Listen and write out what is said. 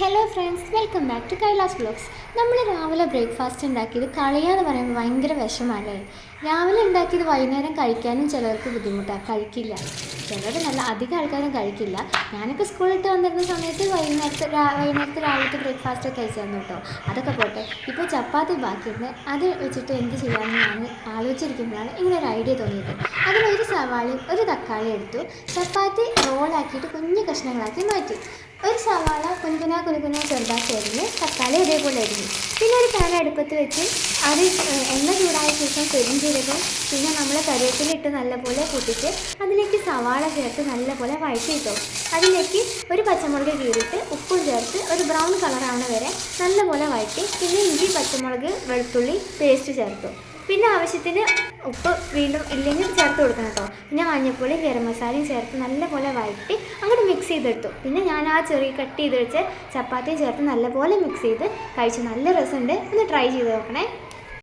Hello friends welcome back to Kailas blogs നമ്മൾ രാവിലെ breakfast ഉണ്ടാക്കിയത് കളിയാന്ന് പറയുമ്പോൾ ഭയങ്കര വിഷമല്ലേ? രാവിലെ ഉണ്ടാക്കിയത് വൈകുന്നേരം കഴിക്കാനും ചിലർക്ക് ബുദ്ധിമുട്ടാണ് കഴിക്കില്ല. ചിലർ നല്ല അധികം ആൾക്കാരും കഴിക്കില്ല. ഞാനൊക്കെ സ്കൂളിട്ട് വന്നിരുന്ന സമയത്ത് വൈകുന്നേരത്തെ വൈകുന്നേരത്തെ രാവിലത്തെ ബ്രേക്ക്ഫാസ്റ്റ് ഒക്കെ കഴിച്ചായിരുന്നു കേട്ടോ. അതൊക്കെ പോട്ടെ. ഇപ്പോൾ ചപ്പാത്തി ബാക്കിയുണ്ട് അത് വെച്ചിട്ട് എന്ത് ചെയ്യാമെന്ന് ഞാൻ ആലോചിച്ചിരിക്കുമ്പോഴാണ് ഇങ്ങനെ ഒരു ഐഡിയ തോന്നിയത്. അതിലൊരു സവാളയും ഒരു തക്കാളി എടുത്തു. ചപ്പാത്തി റോളാക്കിയിട്ട് കുഞ്ഞു കഷ്ണങ്ങളാക്കി മാറ്റി. ഒരു സവാള കുനുകുന കുനുകുന ചെറുതാക്കി അരിഞ്ഞ് തക്കാളി ഇതേപോലെ അരിഞ്ഞു. പിന്നെ ഒരു പാൻ അടുപ്പത്ത് വെച്ച് അത് എണ്ണ ചൂടായ ശേഷം പെരിഞ്ചീരകം പിന്നെ നമ്മൾ കരുവേപ്പിലിട്ട് നല്ലപോലെ പൊട്ടിച്ച് അതിലേക്ക് സവാള ചേർത്ത് നല്ലപോലെ വഴറ്റിയിട്ടോ. അതിലേക്ക് ഒരു പച്ചമുളക് കീറിയിട്ട് ഉപ്പും ചേർത്ത് ഒരു ബ്രൗൺ കളറാവണ വരെ നല്ലപോലെ വഴറ്റി പിന്നെ ഇഞ്ചി പച്ചമുളക് വെളുത്തുള്ളി പേസ്റ്റ് ചേർത്തു. പിന്നെ ആവശ്യത്തിന് ഉപ്പ് വീണ്ടും ഇല്ലെങ്കിൽ ചേർത്ത് കൊടുക്കണം കേട്ടോ പിന്നെ മഞ്ഞൾപ്പൊടി ഗരം മസാലയും ചേർത്ത് നല്ലപോലെ വഴറ്റി അങ്ങോട്ട് ചെയ്തെടുത്തു. പിന്നെ ഞാൻ ആ ചെറിയ കട്ട് ചെയ്ത് വെച്ച് ചപ്പാത്തിയും ചേർത്ത് നല്ലപോലെ മിക്സ് ചെയ്ത് കഴിച്ചു നല്ല രസമുണ്ട്. ഒന്ന് ട്രൈ ചെയ്ത് നോക്കണേ.